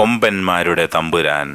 കൊമ്പന്മാരുടെ തമ്പുരാൻ.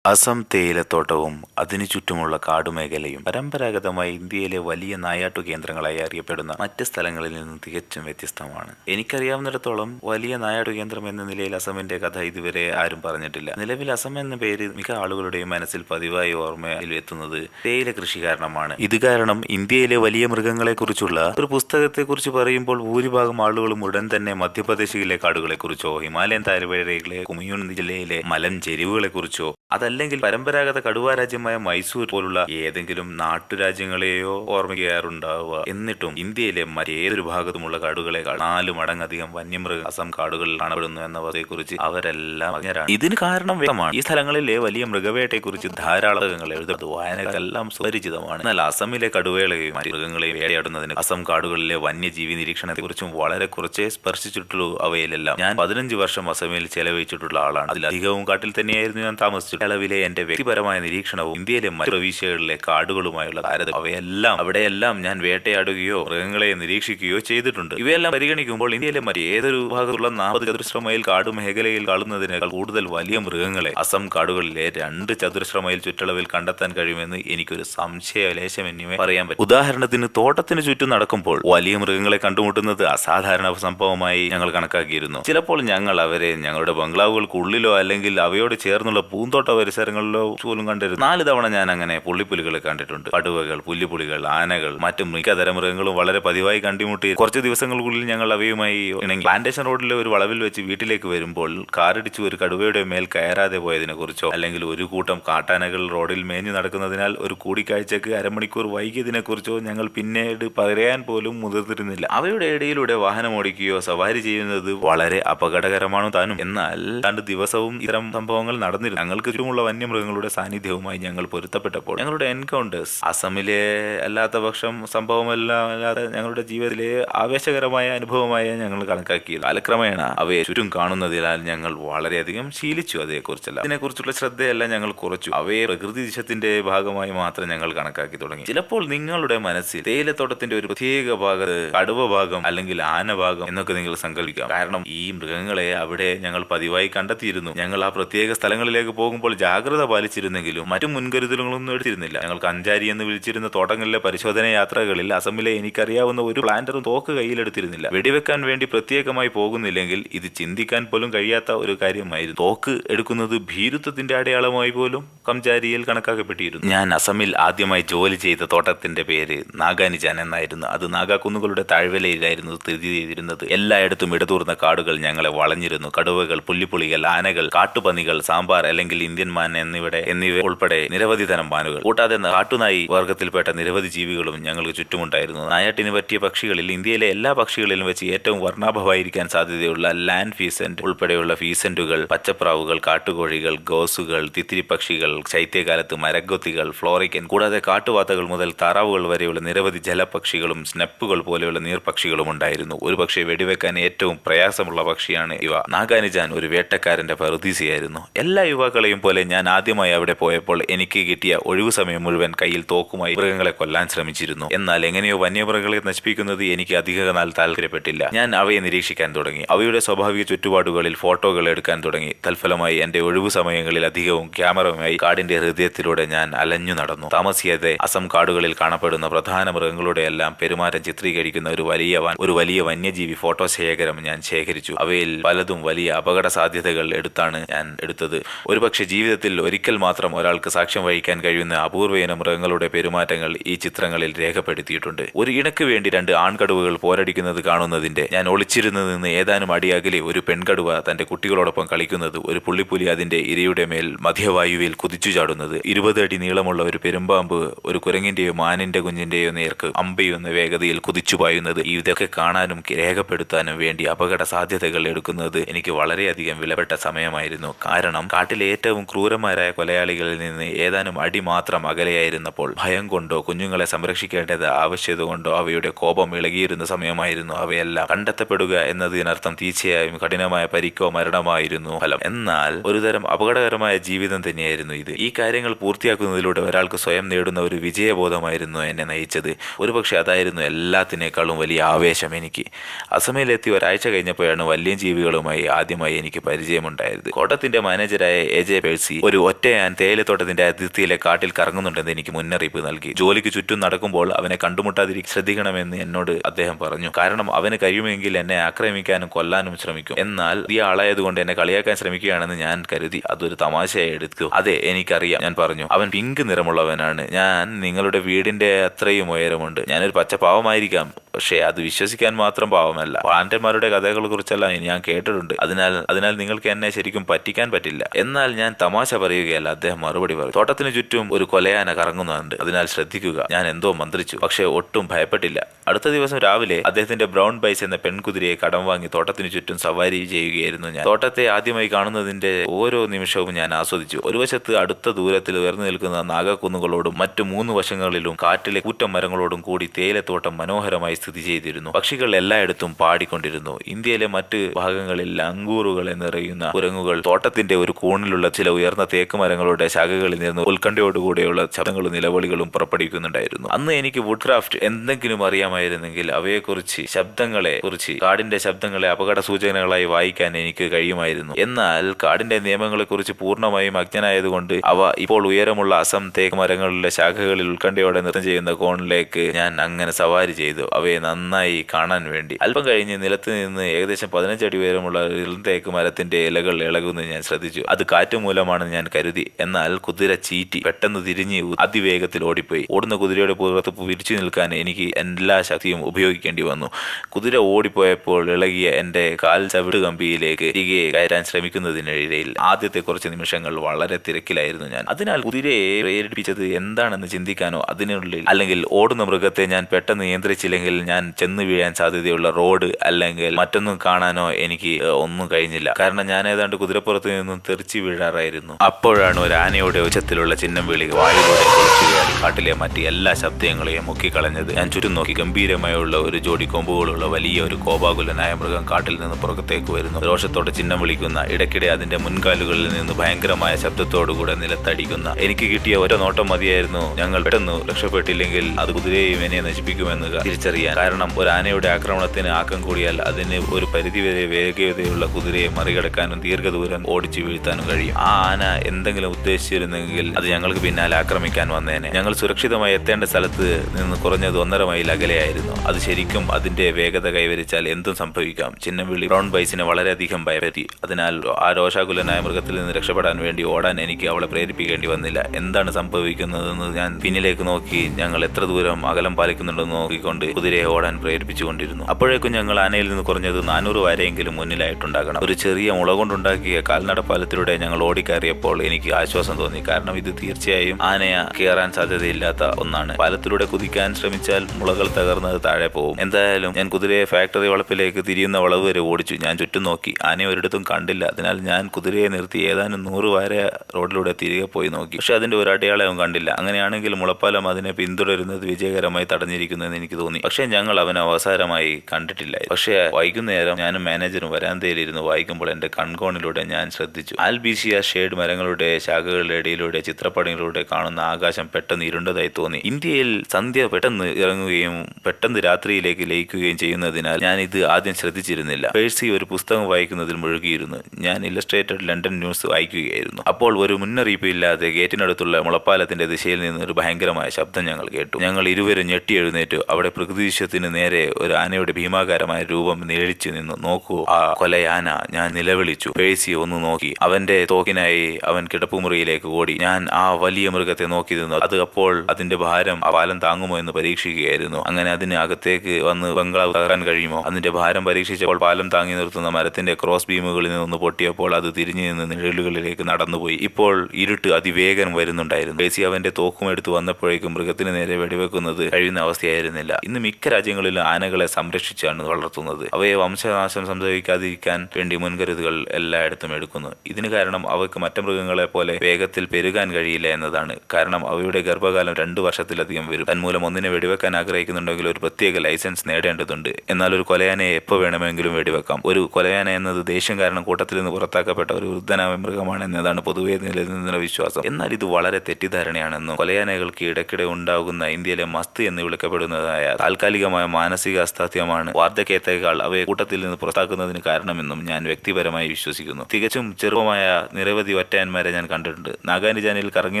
അസം തേയിലത്തോട്ടവും അതിനു ചുറ്റുമുള്ള കാടുമേഖലയും പരമ്പരാഗതമായി ഇന്ത്യയിലെ വലിയ നായാട്ടു കേന്ദ്രങ്ങളായി അറിയപ്പെടുന്ന മറ്റ് സ്ഥലങ്ങളിൽ നിന്നും തികച്ചും വ്യത്യസ്തമാണ്. എനിക്കറിയാവുന്നിടത്തോളം വലിയ നായാട്ടു കേന്ദ്രം എന്ന നിലയിൽ അസമിന്റെ കഥ ഇതുവരെ ആരും പറഞ്ഞിട്ടില്ല. നിലവിൽ അസം എന്ന പേര് മിക്ക ആളുകളുടെയും മനസ്സിൽ പതിവായി ഓർമ്മയിൽ എത്തുന്നത് തേയില കൃഷി കാരണമാണ് ഇത് കാരണം ഇന്ത്യയിലെ വലിയ മൃഗങ്ങളെ കുറിച്ചുള്ള ഒരു പുസ്തകത്തെ കുറിച്ച് പറയുമ്പോൾ ഭൂരിഭാഗം ആളുകളും ഉടൻ തന്നെ മധ്യപ്രദേശിലെ കാടുകളെ കുറിച്ചോ ഹിമാലയൻ താഴ്വരയിലെ കുമിയൂൺ ജില്ലയിലെ മലം ചെരിവുകളെ കുറിച്ചോ അതല്ലെങ്കിൽ പരമ്പരാഗത കടുവ രാജ്യമായ മൈസൂർ പോലുള്ള ഏതെങ്കിലും നാട്ടുരാജ്യങ്ങളെയോ ഓർമ്മിക്കാറുണ്ടാവുക. എന്നിട്ടും ഇന്ത്യയിലെ മറ്റേതൊരു ഭാഗത്തുമുള്ള കാടുകളെ നാല് മടങ്ങധികം വന്യമൃഗ അസം കാടുകളിൽ കാണപ്പെടുന്നു എന്ന കുറിച്ച് അവരെല്ലാം ഇതിന് കാരണം വ്യക്തമാണ്. ഈ സ്ഥലങ്ങളിലെ വലിയ മൃഗവേട്ടയെ കുറിച്ച് ധാരാളം പുസ്തകങ്ങൾ എഴുതുന്നത് വായനകളെല്ലാം സുപരിചിതമാണ്. എന്നാൽ അസമിലെ കടുവകളെയും മൃഗങ്ങളെയും വേടയാടുന്നതിന് അസം കാടുകളിലെ വന്യജീവി നിരീക്ഷണത്തെ കുറിച്ചും വളരെ കുറച്ചേ സ്പർശിച്ചിട്ടുള്ളൂ അവയിലെല്ലാം. ഞാൻ പതിനഞ്ച് വർഷം അസമിൽ ചെലവഴിച്ചിട്ടുള്ള ആളാണ്. അതിലധികവും കാട്ടിൽ തന്നെയായിരുന്നു ഞാൻ താമസിച്ചത്. അളവിലെ എന്റെ വ്യക്തിപരമായ നിരീക്ഷണവും ഇന്ത്യയിലെ മറ്റു പ്രവിശ്യകളിലെ കാടുകളുമായുള്ള താരതമ്യം അവയെല്ലാം അവിടെയെല്ലാം ഞാൻ വേട്ടയാടുകയോ മൃഗങ്ങളെ നിരീക്ഷിക്കുകയോ ചെയ്തിട്ടുണ്ട്. ഇവയെല്ലാം പരിഗണിക്കുമ്പോൾ ഇന്ത്യയിലെ മറ്റേതൊരു ഭാഗത്തുള്ള നാൽപ്പത് ചതുരശ്ര മൈൽ കാട് മേഖലയിൽ കാണുന്നതിനേക്കാൾ കൂടുതൽ വലിയ മൃഗങ്ങളെ അസം കാടുകളിലെ രണ്ട് ചതുരശ്ര മൈൽ ചുറ്റളവിൽ കണ്ടെത്താൻ കഴിയുമെന്ന് എനിക്കൊരു സംശയ ലേശമെന്നിവേ പറയാൻ പറ്റും. ഉദാഹരണത്തിന് തോട്ടത്തിന് ചുറ്റും നടക്കുമ്പോൾ വലിയ മൃഗങ്ങളെ കണ്ടുമുട്ടുന്നത് അസാധാരണ സംഭവമായി ഞങ്ങൾ കണക്കാക്കിയിരുന്നു. ചിലപ്പോൾ ഞങ്ങൾ അവരെ ഞങ്ങളുടെ ബംഗ്ലാവുകൾക്കുള്ളിലോ അല്ലെങ്കിൽ അവയോട് ചേർന്നുള്ള പൂന്തോട്ട പരിസരങ്ങളിലോ പോലും കണ്ടിരുന്നു. നാല് തവണ ഞാൻ അങ്ങനെ പുള്ളിപ്പുലികളെ കണ്ടിട്ടുണ്ട്. കടുവകൾ പുല്ലിപ്പുലികൾ ആനകൾ മറ്റു മിക്കതരം മൃഗങ്ങളും വളരെ പതിവായി കണ്ടുമുട്ടി. കുറച്ച് ദിവസങ്ങൾക്കുള്ളിൽ ഞങ്ങൾ അവയുമായി പ്ലാന്റേഷൻ റോഡിലെ ഒരു വളവിൽ വെച്ച് വീട്ടിലേക്ക് വരുമ്പോൾ കാറിടിച്ച് ഒരു കടുവയുടെ മേൽ കയറാതെ പോയതിനെ കുറിച്ചോ അല്ലെങ്കിൽ ഒരു കൂട്ടം കാട്ടാനകൾ റോഡിൽ മേഞ്ഞു നടക്കുന്നതിനാൽ ഒരു കൂടിക്കാഴ്ചക്ക് അരമണിക്കൂർ വൈകിയതിനെ കുറിച്ചോ ഞങ്ങൾ പിന്നീട് പറയാൻ പോലും മുതിർന്നിരുന്നില്ല. അവയുടെ ഇടയിലൂടെ വാഹനം ഓടിക്കുകയോ സവാരി ചെയ്യുന്നത് വളരെ അപകടകരമാണ് താനും. എന്നാൽ രണ്ട് ദിവസവും ഇത്തരം സംഭവങ്ങൾ നടന്നിരുന്നു. ഞങ്ങൾക്ക് ചുറ്റുമുള്ള വന്യമൃഗങ്ങളുടെ സാന്നിധ്യവുമായി ഞങ്ങൾ പൊരുത്തപ്പെട്ടപ്പോൾ ഞങ്ങളുടെ എൻകൗണ്ടേഴ്സ് അസമിലെ അല്ലാത്ത പക്ഷം സംഭവമെല്ലാം അല്ലാതെ ഞങ്ങളുടെ ജീവിതത്തിലെ ആവേശകരമായ അനുഭവമായ ഞങ്ങൾ കണക്കാക്കി കാലക്രമേണ അവയെ ചുറ്റും കാണുന്നതിനാൽ ഞങ്ങൾ വളരെയധികം ശീലിച്ചു അതേക്കുറിച്ചല്ല. ഇതിനെക്കുറിച്ചുള്ള ശ്രദ്ധയെല്ലാം ഞങ്ങൾ കുറച്ചു. അവയെ പ്രകൃതി ദിശത്തിന്റെ ഭാഗമായി മാത്രം ഞങ്ങൾ കണക്കാക്കി തുടങ്ങി. ചിലപ്പോൾ നിങ്ങളുടെ മനസ്സിൽ തേയിലത്തോട്ടത്തിന്റെ ഒരു പ്രത്യേക ഭാഗത്ത് കടുവ ഭാഗം അല്ലെങ്കിൽ ആന ഭാഗം എന്നൊക്കെ നിങ്ങൾ സങ്കല്പിക്കാം കാരണം ഈ മൃഗങ്ങളെ അവിടെ ഞങ്ങൾ പതിവായി കണ്ടെത്തിയിരുന്നു. ഞങ്ങൾ ആ പ്രത്യേക സ്ഥലങ്ങളിലേക്ക് പോകുമ്പോൾ ജാഗ്രത പാലിച്ചിരുന്നെങ്കിലും മറ്റു മുൻകരുതലുകളൊന്നും എടുത്തിരുന്നില്ല. ഞങ്ങൾക്ക് അഞ്ചാരി എന്ന് വിളിച്ചിരുന്ന തോട്ടങ്ങളിലെ പരിശോധന യാത്രകളിൽ അസമിലെ എനിക്കറിയാവുന്ന ഒരു പ്ലാന്ററും തോക്ക് കയ്യിലെടുത്തിരുന്നില്ല. വെടിവെക്കാൻ വേണ്ടി പ്രത്യേകമായി പോകുന്നില്ലെങ്കിൽ ഇത് ചിന്തിക്കാൻ പോലും കഴിയാത്ത ഒരു കാര്യമായിരുന്നു. തോക്ക് എടുക്കുന്നത് ഭീരുത്വത്തിന്റെ അടയാളമായി പോലും കംജാരിയിൽ കണക്കാക്കപ്പെട്ടിരുന്നു. ഞാൻ അസമിൽ ആദ്യമായി ജോലി ചെയ്ത തോട്ടത്തിന്റെ പേര് നാഗാനിജൻ എന്നായിരുന്നു. അത് നാഗാക്കുന്നുകളുടെ താഴ്വലയിലായിരുന്നു സ്ഥിതി ചെയ്തിരുന്നത്. എല്ലായിടത്തും ഇടതൂർന്ന കാടുകൾ ഞങ്ങളെ വളഞ്ഞിരുന്നു. കടുവകൾ പുല്ലിപ്പുളികൾ ആനകൾ കാട്ടുപന്നികൾ സാമ്പാർ അല്ലെങ്കിൽ ഇന്ത്യൻ മാൻ എന്നിവിടെ എന്നിവ ഉൾപ്പെടെ നിരവധി തരം മാനുകൾ കൂടാതെ കാട്ടുനായി വർഗത്തിൽപ്പെട്ട നിരവധി ജീവികളും ഞങ്ങൾക്ക് ചുറ്റുമുണ്ടായിരുന്നു. നായാട്ടിന് പറ്റിയ പക്ഷികളിൽ ഇന്ത്യയിലെ എല്ലാ പക്ഷികളിലും വെച്ച് ഏറ്റവും വർണാഭമായിരിക്കാൻ സാധ്യതയുള്ള ലാൻഡ് ഫീസന്റ് ഉൾപ്പെടെയുള്ള ഫീസന്റുകൾ പച്ചപ്രാവുകൾ കാട്ടുകോഴികൾ ഗോസുകൾ തിത്തിരി പക്ഷികൾ ശൈത്യകാലത്ത് മരഗൊത്തികൾ ഫ്ലോറിക്കൻ കൂടാതെ കാട്ടുവാത്തകൾ മുതൽ താറാവുകൾ വരെയുള്ള നിരവധി ജലപക്ഷികളും സ്നെപ്പുകൾ പോലെയുള്ള നീർപക്ഷികളും ഉണ്ടായിരുന്നു. ഒരു പക്ഷേ വെടിവെക്കാൻ ഏറ്റവും പ്രയാസമുള്ള പക്ഷിയാണ് ഇവ. നാഗാനിജാൻ ഒരു വേട്ടക്കാരന്റെ പറുദീസയായിരുന്നു. എല്ലാ യുവാക്കളെയും പോലെ ഞാൻ ആദ്യമായി അവിടെ പോയപ്പോൾ എനിക്ക് കിട്ടിയ ഒഴിവു സമയം മുഴുവൻ കയ്യിൽ തോക്കുമായി മൃഗങ്ങളെ കൊല്ലാൻ ശ്രമിച്ചിരുന്നു. എന്നാൽ എങ്ങനെയോ വന്യമൃഗങ്ങളെ നശിപ്പിക്കുന്നത് എനിക്ക് അധിക നാൾ താല്പര്യപ്പെട്ടില്ല ഞാൻ അവയെ നിരീക്ഷിക്കാൻ തുടങ്ങി. അവയുടെ സ്വാഭാവിക ചുറ്റുപാടുകളിൽ ഫോട്ടോകൾ എടുക്കാൻ തുടങ്ങി. തൽഫലമായി എന്റെ ഒഴിവു സമയങ്ങളിൽ അധികവും ക്യാമറയുമായി കാടിന്റെ ഹൃദയത്തിലൂടെ ഞാൻ അലഞ്ഞു നടന്നു. താമസിയാതെ അസം കാടുകളിൽ കാണപ്പെടുന്ന പ്രധാന മൃഗങ്ങളുടെ എല്ലാം പെരുമാറ്റം ചിത്രീകരിക്കുന്ന ഒരു വലിയ ഒരു വലിയ വന്യജീവി ഫോട്ടോ ശേഖരം ഞാൻ ശേഖരിച്ചു. അവയിൽ പലതും വലിയ അപകട സാധ്യതകൾ എടുത്താണ് ഞാൻ എടുത്തത്. ഒരുപക്ഷെ ജീവിതത്തിൽ ഒരിക്കൽ മാത്രം ഒരാൾക്ക് സാക്ഷ്യം വഹിക്കാൻ കഴിയുന്ന അപൂർവയിനം മൃഗങ്ങളുടെ പെരുമാറ്റങ്ങൾ ഈ ചിത്രങ്ങളിൽ രേഖപ്പെടുത്തിയിട്ടുണ്ട്. ഒരു ഇണക്ക് വേണ്ടി രണ്ട് ആൺകടുവകൾ പോരടിക്കുന്നത് കാണുന്നതിന്റെ ഞാൻ ഒളിച്ചിരുന്നു നിന്ന് ഏതാനും അടിയകലെ ഒരു പെൺകടുവ തന്റെ കുട്ടികളോടൊപ്പം കളിക്കുന്നത് ഒരു പുള്ളിപ്പുലി അതിന്റെ ഇരയുടെ മേൽ മധ്യവായുവിൽ കുതിച്ചു ചാടുന്നത് ഇരുപത് അടി നീളമുള്ള ഒരു പെരുമ്പാമ്പ് ഒരു കുരങ്ങിന്റെയോ മാനിന്റെ കുഞ്ഞിന്റെയോ നേർക്ക് അമ്പയുന്ന വേഗതയിൽ കുതിച്ചു പായുന്നത് ഇതൊക്കെ കാണാനും രേഖപ്പെടുത്താനും വേണ്ടി അപകട സാധ്യതകൾ എടുക്കുന്നത് എനിക്ക് വളരെയധികം വിലപ്പെട്ട സമയമായിരുന്നു. കാരണം കാട്ടിലെ ഏറ്റവും ക്രൂര ക്രൂരന്മാരായ കൊലയാളികളിൽ നിന്ന് ഏതാനും അടി മാത്രം അകലെയായിരുന്നപ്പോൾ ഭയം കൊണ്ടോ കുഞ്ഞുങ്ങളെ സംരക്ഷിക്കേണ്ടത് ആവശ്യത കൊണ്ടോ അവയുടെ കോപം ഇളകിയിരുന്ന സമയമായിരുന്നു അവയെല്ലാം കണ്ടെത്തപ്പെടുക എന്നതിനർത്ഥം തീർച്ചയായും കഠിനമായ പരിക്കോ മരണമായിരുന്നു ഫലം. എന്നാൽ ഒരുതരം അപകടകരമായ ജീവിതം തന്നെയായിരുന്നു ഇത്. ഈ കാര്യങ്ങൾ പൂർത്തിയാക്കുന്നതിലൂടെ ഒരാൾക്ക് സ്വയം നേടുന്ന ഒരു വിജയബോധമായിരുന്നു എന്നെ നയിച്ചത്. ഒരുപക്ഷെ അതായിരുന്നു എല്ലാത്തിനേക്കാളും വലിയ ആവേശം എനിക്ക്. അസമയിലെത്തി ഒരാഴ്ച കഴിഞ്ഞപ്പോഴാണ് വലിയ ജീവികളുമായി ആദ്യമായി എനിക്ക് പരിചയമുണ്ടായത്. കോട്ടത്തിന്റെ മാനേജരായ എ ജെ പേഴ്സി ഒരു ഒറ്റയാൻ തേയിലത്തോട്ടത്തിന്റെ അതിർത്തിയിലെ കാട്ടിൽ കറങ്ങുന്നുണ്ടെന്ന് എനിക്ക് മുന്നറിയിപ്പ് നൽകി. ജോലിക്ക് ചുറ്റും നടക്കുമ്പോൾ അവനെ കണ്ടുമുട്ടാതിരിക്കും ശ്രദ്ധിക്കണമെന്ന് എന്നോട് അദ്ദേഹം പറഞ്ഞു. കാരണം അവന് കഴിയുമെങ്കിൽ എന്നെ ആക്രമിക്കാനും കൊല്ലാനും ശ്രമിക്കും. എന്നാൽ ഈ ആളായതുകൊണ്ട് എന്നെ കളിയാക്കാൻ ശ്രമിക്കുകയാണെന്ന് ഞാൻ കരുതി. അതൊരു തമാശയായി എടുത്തു. അതെ എനിക്കറിയാം ഞാൻ പറഞ്ഞു. അവൻ പിങ്ക് നിറമുള്ളവനാണ്. ഞാൻ നിങ്ങളുടെ വീടിന്റെ അത്രയും ഉയരമുണ്ട്. ഞാനൊരു പച്ച പാവമായിരിക്കാം. പക്ഷേ അത് വിശ്വസിക്കാൻ മാത്രം പാവമല്ല. പാണ്ഡന്മാരുടെ കഥകളെ കുറിച്ചെല്ലാം ഞാൻ കേട്ടിട്ടുണ്ട്. അതിനാൽ അതിനാൽ നിങ്ങൾക്ക് എന്നെ ശരിക്കും പറ്റിക്കാൻ പറ്റില്ല. എന്നാൽ ഞാൻ തമാശ പറയുകയല്ല അദ്ദേഹം മറുപടി പറയും. തോട്ടത്തിന് ചുറ്റും ഒരു കൊലയാന കറങ്ങുന്നുണ്ട്. അതിനാൽ ശ്രദ്ധിക്കുക ഞാൻ എന്തോ മന്ത്രിച്ചു പക്ഷേ ഒട്ടും ഭയപ്പെട്ടില്ല. അടുത്ത ദിവസം രാവിലെ അദ്ദേഹത്തിന്റെ ബ്രൗൺ ബൈസ് എന്ന പെൺകുതിരയെ കടം വാങ്ങി തോട്ടത്തിന് ചുറ്റും സവാരി ചെയ്യുകയായിരുന്നു ഞാൻ. തോട്ടത്തെ ആദ്യമായി കാണുന്നതിന്റെ ഓരോ നിമിഷവും ഞാൻ ആസ്വദിച്ചു. ഒരു വശത്ത് അടുത്ത ദൂരത്തിൽ ഉയർന്നു നിൽക്കുന്ന നാഗക്കുന്നുകളോടും മറ്റു മൂന്ന് വശങ്ങളിലും കാറ്റിലെ കൂറ്റം മരങ്ങളോടും കൂടി തേയിലത്തോട്ടം മനോഹരമായി സ്ഥിതി ചെയ്തിരുന്നു. പക്ഷികൾ എല്ലായിടത്തും പാടിക്കൊണ്ടിരുന്നു. ഇന്ത്യയിലെ മറ്റ് ഭാഗങ്ങളിൽ അങ്കൂറുകൾ നിറയുന്ന കുരങ്ങുകൾ തോട്ടത്തിന്റെ ഒരു കോണിലുള്ള ചില ഉയർന്ന തേക്ക് മരങ്ങളുടെ ശാഖകളിൽ നിന്ന് ഉത്കണ്ഠയോടുകൂടിയുള്ള ശബ്ദങ്ങളും നിലവിളികളും പുറപ്പെടുവിക്കുന്നുണ്ടായിരുന്നു. അന്ന് എനിക്ക് വുഡ് ക്രാഫ്റ്റ് എന്തെങ്കിലും അറിയാമായിരുന്നെങ്കിൽ അവയെക്കുറിച്ച് ശബ്ദങ്ങളെ കുറിച്ച് കാടിന്റെ ശബ്ദങ്ങളെ അപകട സൂചനകളായി വായിക്കാൻ എനിക്ക് കഴിയുമായിരുന്നു. എന്നാൽ കാടിന്റെ നിയമങ്ങളെ കുറിച്ച് പൂർണമായും അജ്ഞനായതുകൊണ്ട് അവ ഇപ്പോൾ ഉയരമുള്ള അസം തേക്ക് മരങ്ങളുടെ ശാഖകളിൽ ഉത്കണ്ഠയോടെ നൃത്തം ചെയ്യുന്ന കോണിലേക്ക് ഞാൻ അങ്ങനെ സവാരി ചെയ്തു. അവയെ നന്നായി കാണാൻ വേണ്ടി. അല്പം കഴിഞ്ഞ് നിലത്ത് നിന്ന് ഏകദേശം പതിനഞ്ചടി ഉയരമുള്ള തേക്ക് മരത്തിന്റെ ഇലകൾ ഇളകുന്നത് ഞാൻ ശ്രദ്ധിച്ചു. അത് കാറ്റ് മൂലമാണെന്ന് ഞാൻ കരുതി. എന്നാൽ കുതിര ചീറ്റി പെട്ടെന്ന് തിരിഞ്ഞ് അതിവേഗത്തിൽ ഓടിപ്പോയി. ഓടുന്ന കുതിരയുടെ പുറത്ത് പിടിച്ചു നിൽക്കാൻ എനിക്ക് എല്ലാ ശക്തിയും ഉപയോഗിക്കേണ്ടി വന്നു. കുതിര ഓടിപ്പോയപ്പോൾ ഇളകിയ എന്റെ കാൽ ചവിട് കമ്പിയിലേക്ക് തിരികെ കയറാൻ ശ്രമിക്കുന്നതിനിടയിൽ ആദ്യത്തെ കുറച്ച് നിമിഷങ്ങൾ വളരെ തിരക്കിലായിരുന്നു ഞാൻ. അതിനാൽ കുതിരയെ പ്രേരിപ്പിച്ചത് എന്താണെന്ന് ചിന്തിക്കാനോ അതിനുള്ളിൽ അല്ലെങ്കിൽ ഓടുന്ന മൃഗത്തെ ഞാൻ പെട്ടെന്ന് നിയന്ത്രിച്ചില്ലെങ്കിൽ ഞാൻ ചെന്ന് വീഴാൻ സാധ്യതയുള്ള റോഡ് അല്ലെങ്കിൽ മറ്റൊന്നും കാണാനോ എനിക്ക് ഒന്നും കഴിഞ്ഞില്ല. കാരണം ഞാൻ ഏതാണ്ട് കുതിരപ്പുറത്ത് നിന്നും തെറിച്ചു വീഴാറായിരുന്നു. അപ്പോഴാണ് ഒരു ആനയുടെ ഉച്ചത്തിലുള്ള ചിഹ്നം വിളി കുളിച്ചുകയറി കാട്ടിലെ മറ്റ് എല്ലാ ശബ്ദങ്ങളെയും മുക്കിക്കളഞ്ഞത്. ഞാൻ ചുറ്റും നോക്കി ഗംഭീരമായുള്ള ഒരു ജോഡി കൊമ്പുകളുള്ള വലിയ ഒരു കോപാകുലനായ മൃഗം കാട്ടിൽ നിന്ന് പുറത്തേക്ക് വരുന്നു. രോഷത്തോടെ ചിഹ്നം വിളിക്കുന്ന ഇടയ്ക്കിടെ അതിന്റെ മുൻകാലുകളിൽ നിന്ന് ഭയങ്കരമായ ശബ്ദത്തോടുകൂടെ നിലത്തടിക്കുന്ന എനിക്ക് കിട്ടിയ ഒറ്റ നോട്ടം മതിയായിരുന്നു. ഞങ്ങൾ പെട്ടെന്ന് രക്ഷപ്പെട്ടില്ലെങ്കിൽ അത് കുതിരയും എന്നെ നശിപ്പിക്കുമെന്ന് തിരിച്ചറിയാൻ. കാരണം ഒരു ആനയുടെ ആക്രമണത്തിന് ആക്കം കൂടിയാൽ അതിന് ഒരു പരിധിവരെ വേഗതയുള്ള കുതിരയെ മറികടക്കാനും ദീർഘദൂരം ഓടിച്ചു വീഴ്ത്താനും കഴിയും. ആ എന്തെങ്കിലും ഉദ്ദേശിച്ചിരുന്നെങ്കിൽ അത് ഞങ്ങൾക്ക് പിന്നാലെ ആക്രമിക്കാൻ വന്നേനെ. ഞങ്ങൾ സുരക്ഷിതമായി എത്തേണ്ട സ്ഥലത്ത് നിന്ന് കുറഞ്ഞത് ഒന്നര മൈൽ അകലെയായിരുന്നു. അത് ശരിക്കും അതിന്റെ വേഗത കൈവരിച്ചാൽ എന്തും സംഭവിക്കാം. ചിന്നംവിളി ബ്രൗൺ ബൈസിനെ വളരെയധികം ഭയപ്പെട്ടി അതിനാൽ ആ രോഷാകുലനായ മൃഗത്തിൽ നിന്ന് രക്ഷപ്പെടാൻ വേണ്ടി ഓടാൻ എനിക്ക് അവളെ പ്രേരിപ്പിക്കേണ്ടി വന്നില്ല. എന്താണ് സംഭവിക്കുന്നതെന്ന് ഞാൻ പിന്നിലേക്ക് നോക്കി ഞങ്ങൾ എത്ര ദൂരം അകലം പാലിക്കുന്നുണ്ടെന്ന് നോക്കിക്കൊണ്ട് കുതിരയെ ഓടാൻ പ്രേരിപ്പിച്ചുകൊണ്ടിരുന്നു. അപ്പോഴേക്കും ഞങ്ങൾ ആനയിൽ നിന്ന് കുറഞ്ഞത് നാനൂറ് വരെയെങ്കിലും മുന്നിലായിട്ടുണ്ടാകണം. ഒരു ചെറിയ മുളകൊണ്ടുണ്ടാക്കിയ കാൽനടപ്പാലത്തിലൂടെ ഞങ്ങൾ ഓടിക്കയറിയപ്പോൾ എനിക്ക് ആശ്വാസം തോന്നി. കാരണം ഇത് തീർച്ചയായും ആനയ കയറാൻ സാധ്യതയില്ലാത്ത ഒന്നാണ്. പാലത്തിലൂടെ കുതിക്കാൻ ശ്രമിച്ചാൽ മുളകൾ തകർന്നത് താഴെ പോകും. എന്തായാലും ഞാൻ കുതിരയെ ഫാക്ടറി വളപ്പിലേക്ക് തിരിയുന്ന വളവ് വരെ ഓടിച്ചു. ഞാൻ ചുറ്റും നോക്കി. ആനയെ ഒരിടത്തും കണ്ടില്ല. അതിനാൽ ഞാൻ കുതിരയെ നിർത്തി ഏതാനും നൂറ് വാര റോഡിലൂടെ തിരികെ പോയി നോക്കി. പക്ഷെ അതിന്റെ ഒരു അടയാളവും കണ്ടില്ല. അങ്ങനെയാണെങ്കിൽ മുളപ്പാലം അതിനെ പിന്തുടരുന്നത് വിജയകരമായി തടഞ്ഞിരിക്കുന്നെന്ന് എനിക്ക് തോന്നി. പക്ഷേ ഞങ്ങൾ അവനെ അവസാനമായി കണ്ടിട്ടില്ല. പക്ഷേ വൈകുന്നേരം ഞാനും മാനേജറും വരാന്തയിലിരുന്ന് വായിക്കുമ്പോൾ എന്റെ കൺകോണിലൂടെ ഞാൻ ശ്രദ്ധിച്ചു. ആൽബീസിയ ഷേഡ് മരങ്ങളുടെ ശാഖകളുടെ ഇടയിലൂടെ ചിത്രപ്പടങ്ങളിലൂടെ കാണുന്ന ആകാശം പെട്ടെന്ന് ഇരുണ്ടതായി തോന്നി. ഇന്ത്യയിൽ സന്ധ്യ പെട്ടെന്ന് ഇറങ്ങുകയും പെട്ടെന്ന് രാത്രിയിലേക്ക് ലയിക്കുകയും ചെയ്യുന്നതിനാൽ ഞാൻ ഇത് ആദ്യം ശ്രദ്ധിച്ചിരുന്നില്ല. പേഴ്സി ഒരു പുസ്തകം വായിക്കുന്നതിൽ മുഴുകിയിരുന്നു. ഞാൻ ഇല്ലസ്ട്രേറ്റഡ് ലണ്ടൻ ന്യൂസ് വായിക്കുകയായിരുന്നു. അപ്പോൾ ഒരു മുന്നറിയിപ്പ് ഇല്ലാതെ ഗേറ്റിനടുത്തുള്ള മുളപ്പാലത്തിന്റെ ദിശയിൽ നിന്ന് ഒരു ഭയങ്കരമായ ശബ്ദം ഞങ്ങൾ കേട്ടു. ഞങ്ങൾ ഇരുവരും ഞെട്ടി എഴുന്നേറ്റു. അവിടെ പ്രകൃതിദൃശ്യത്തിന് നേരെ ഒരു ആനയുടെ ഭീമാകാരമായ രൂപം നിഴലിച്ചു നിന്നു നോക്കൂ. ആ കൊലയാന ഞാൻ നിലവിളിച്ചു. പേഴ്സി ഒന്ന് നോക്കി. അവന്റെ തോക്കിനായി അവൻ കിടപ്പുമുറിയിലേക്ക് ഓടി. ഞാൻ ആ വലിയ മൃഗത്തെ നോക്കി നിന്നു. അത് അപ്പോൾ അതിന്റെ ഭാരം ആ പാലം താങ്ങുമോ എന്ന് പരീക്ഷിക്കുകയായിരുന്നു. അങ്ങനെ അതിന് അകത്തേക്ക് വന്ന് ബംഗ്ലാവ് തകരാൻ കഴിയുമോ? അതിന്റെ ഭാരം പരീക്ഷിച്ചപ്പോൾ പാലം താങ്ങി നിർത്തുന്ന മരത്തിന്റെ ക്രോസ് ബീമുകളിൽ നിന്ന് പൊട്ടിയപ്പോൾ അത് തിരിഞ്ഞു നിന്ന് നിഴലുകളിലേക്ക് നടന്നുപോയി. ഇപ്പോൾ ഇരുട്ട് അതിവേഗം വരുന്നുണ്ടായിരുന്നു. പേസി അവന്റെ തോക്കും എടുത്തു വന്നപ്പോഴേക്കും മൃഗത്തിന് നേരെ വെടിവെക്കുന്നത് കഴിയുന്ന അവസ്ഥയായിരുന്നില്ല. ഇന്ന് മിക്ക രാജ്യങ്ങളിലും ആനകളെ സംരക്ഷിച്ചാണ് വളർത്തുന്നത്. അവയെ വംശനാശം സംഭവിക്കാതിരിക്കാൻ വേണ്ടി മുൻകരുതുകൾ എല്ലായിടത്തും എടുക്കുന്നു. ഇതിന് കാരണം അവയ്ക്ക് മൃഗങ്ങളെ പോലെ വേഗത്തിൽ പെരുകാൻ കഴിയില്ല എന്നതാണ്. കാരണം അവയുടെ ഗർഭകാലം രണ്ടു വർഷത്തിലധികം വരും. തന്മൂലം ഒന്നിനെ വെടിവെക്കാൻ ആഗ്രഹിക്കുന്നുണ്ടെങ്കിൽ ഒരു പ്രത്യേക ലൈസൻസ് നേടേണ്ടതുണ്ട്. എന്നാൽ ഒരു കൊലയാനയെ എപ്പോൾ വേണമെങ്കിലും വെടിവെക്കാം. ഒരു കൊലയാന എന്നത് ദേഷ്യം കാരണം കൂട്ടത്തിൽ നിന്ന് പുറത്താക്കപ്പെട്ട ഒരു വൃദ്ധനായ മൃഗമാണ് എന്നതാണ് പൊതുവെ നിലനിന്ന വിശ്വാസം. എന്നാൽ ഇത് വളരെ തെറ്റിദ്ധാരണയാണെന്നും കൊലയാനകൾക്ക് ഇടയ്ക്കിടെ ഉണ്ടാകുന്ന ഇന്ത്യയിലെ മസ്ത് എന്ന് വിളിക്കപ്പെടുന്നതായ താൽക്കാലികമായ മാനസിക അസ്ഥാത്യമാണ് വാർദ്ധക്യത്തെക്കാൾ അവയെ കൂട്ടത്തിൽ നിന്ന് പുറത്താക്കുന്നതിന് കാരണമെന്നും ഞാൻ വ്യക്തിപരമായി വിശ്വസിക്കുന്നു. തികച്ചും ചെറുപ്പമായ നിരവധി ഒറ്റയാന്മാരെ ഞാൻ കണ്ടിട്ടുണ്ട്. നാഗാനിജാനിൽ കറങ്ങി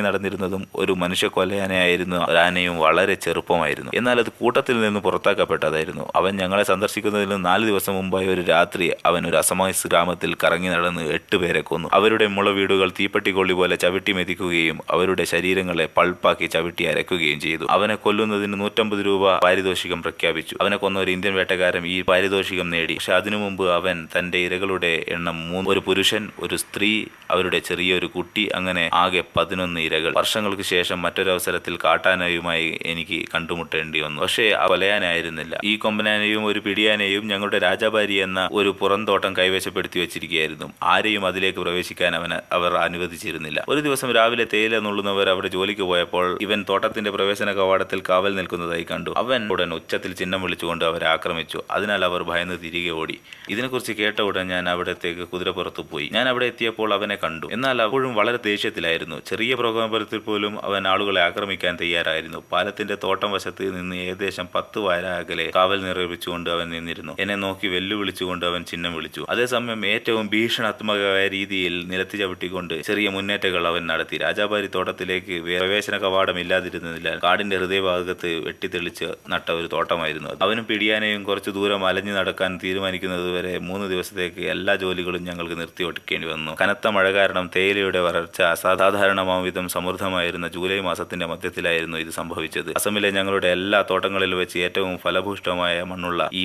നടന്നിരുന്നതും ഒരു മനുഷ്യ കൊലയാനയായിരുന്നു ആനയും വളരെ ചെറുപ്പമായിരുന്നു. എന്നാൽ അത് കൂട്ടത്തിൽ നിന്ന് പുറത്താക്കപ്പെട്ടതായിരുന്നു. അവൻ ഞങ്ങളെ സന്ദർശിക്കുന്നതിന് നാല് ദിവസം മുമ്പായി ഒരു രാത്രി അവൻ ഒരു അസമായിസ് ഗ്രാമത്തിൽ കറങ്ങി നടന്ന് എട്ട് പേരെ കൊന്നു. അവരുടെ മുള വീടുകൾ തീപ്പെട്ടിക്കൊള്ളി പോലെ ചവിട്ടി മെതിക്കുകയും അവരുടെ ശരീരങ്ങളെ പൾപ്പാക്കി ചവിട്ടി അരക്കുകയും ചെയ്തു. അവനെ കൊല്ലുന്നതിന് നൂറ്റമ്പത് രൂപ പാരിതോഷികം പ്രഖ്യാപിച്ചു. അവനെ കൊന്ന ഒരു ഇന്ത്യൻ വേട്ടക്കാരൻ ഈ പാരിതോഷികം നേടി. പക്ഷെ അതിനു മുമ്പ് അവൻ തന്റെ ഇരകളുടെ എണ്ണം മൂന്ന്. ഒരു പുരുഷൻ ഒരു സ്ത്രീ അവരുടെ ചെറിയൊരു കുട്ടി അങ്ങനെ ആകെ പതിനൊന്ന് ഇരകൾ. വർഷങ്ങൾക്ക് ശേഷം മറ്റൊരവസരത്തിൽ കാട്ടാനയുമായി എനിക്ക് കണ്ടുമുട്ടേണ്ടി വന്നു. പക്ഷേ ആ കൊലയാനായിരുന്നില്ല. ഈ കൊമ്പനാനയും ഒരു പിടിയാനയും ഞങ്ങളുടെ രാജാബാരി എന്ന ഒരു പുറന്തോട്ടം കൈവശപ്പെടുത്തി വെച്ചിരിക്കുകയായിരുന്നു. ആരെയും അതിലേക്ക് പ്രവേശിക്കാൻ അവന് അവർ അനുവദിച്ചിരുന്നില്ല. ഒരു ദിവസം രാവിലെ തേയില നുള്ളുന്നവർ അവിടെ ജോലിക്ക് പോയപ്പോൾ ഇവൻ തോട്ടത്തിന്റെ പ്രവേശന കവാടത്തിൽ കാവൽ നിൽക്കുന്നതായി കണ്ടു. അവൻ ഉടൻ ഉച്ചത്തിൽ ചിഹ്നം വിളിച്ചുകൊണ്ട് അവരെ ആക്രമിച്ചു. അതിനാൽ അവർ ഭയന്ന് തിരികെ ഓടി. ഇതിനെക്കുറിച്ച് കേട്ട ഉടൻ ഞാൻ അവിടത്തേക്ക് കുതിരപ്പുറത്ത് പോയി. ഞാൻ അവിടെ എത്തിയപ്പോൾ അവനെ കണ്ടു. എന്നാൽ അപ്പോഴും വളരെ ദേഷ്യത്തിലായിരുന്നു. ചെറിയ പ്രകോപനത്തിൽ പോലും അവൻ ആളുകളെ ആക്രമിക്കാൻ തയ്യാറായിരുന്നു. പാലത്തിന്റെ തോട്ടം വശത്ത് നിന്ന് ഏകദേശം പത്ത് വാര അകലെ കാവൽ നിർവഹിച്ചുകൊണ്ട് അവൻ നിന്നിരുന്നു. എന്നെ നോക്കി വെല്ലുവിളിച്ചുകൊണ്ട് അവൻ ചിഹ്നം വിളിച്ചു. അതേസമയം ഏറ്റവും ഭീഷണാത്മകമായ രീതിയിൽ നിലത്ത് ചവിട്ടിക്കൊണ്ട് ചെറിയ മുന്നേറ്റങ്ങൾ അവൻ നടത്തി. രാജാബാരി തോട്ടത്തിലേക്ക് പ്രവേശന കവാടം ഇല്ലാതിരുന്നതിനാൽ കാടിന്റെ ഹൃദയഭാഗത്ത് വെട്ടിത്തെളിച്ച് നട്ട ഒരു തോട്ടമായിരുന്നു അവനും പിടിയാനെയും കുറച്ചു ദൂരം അലഞ്ഞു നടക്കാൻ തീരുമാനിക്കുന്നതുവരെ മൂന്ന് ദിവസത്തേക്ക് എല്ലാ ജോലികളും ഞങ്ങൾക്ക് നിർത്തിവെക്കേണ്ടി വന്നു. കനത്ത മഴ കാരണം തേയിലയുടെ വളർച്ച അസാധാരണമാം വിധം സമൃദ്ധമായിരുന്ന ജൂലൈ മാസത്തിന്റെ മധ്യത്തിലായിരുന്നു ഇത് സംഭവിച്ചത്. അസമിലെ ഞങ്ങളുടെ എല്ലാ തോട്ടങ്ങളിലും വെച്ച് ഏറ്റവും ഫലഭൂഷ്ടമായ മണ്ണുള്ള ഈ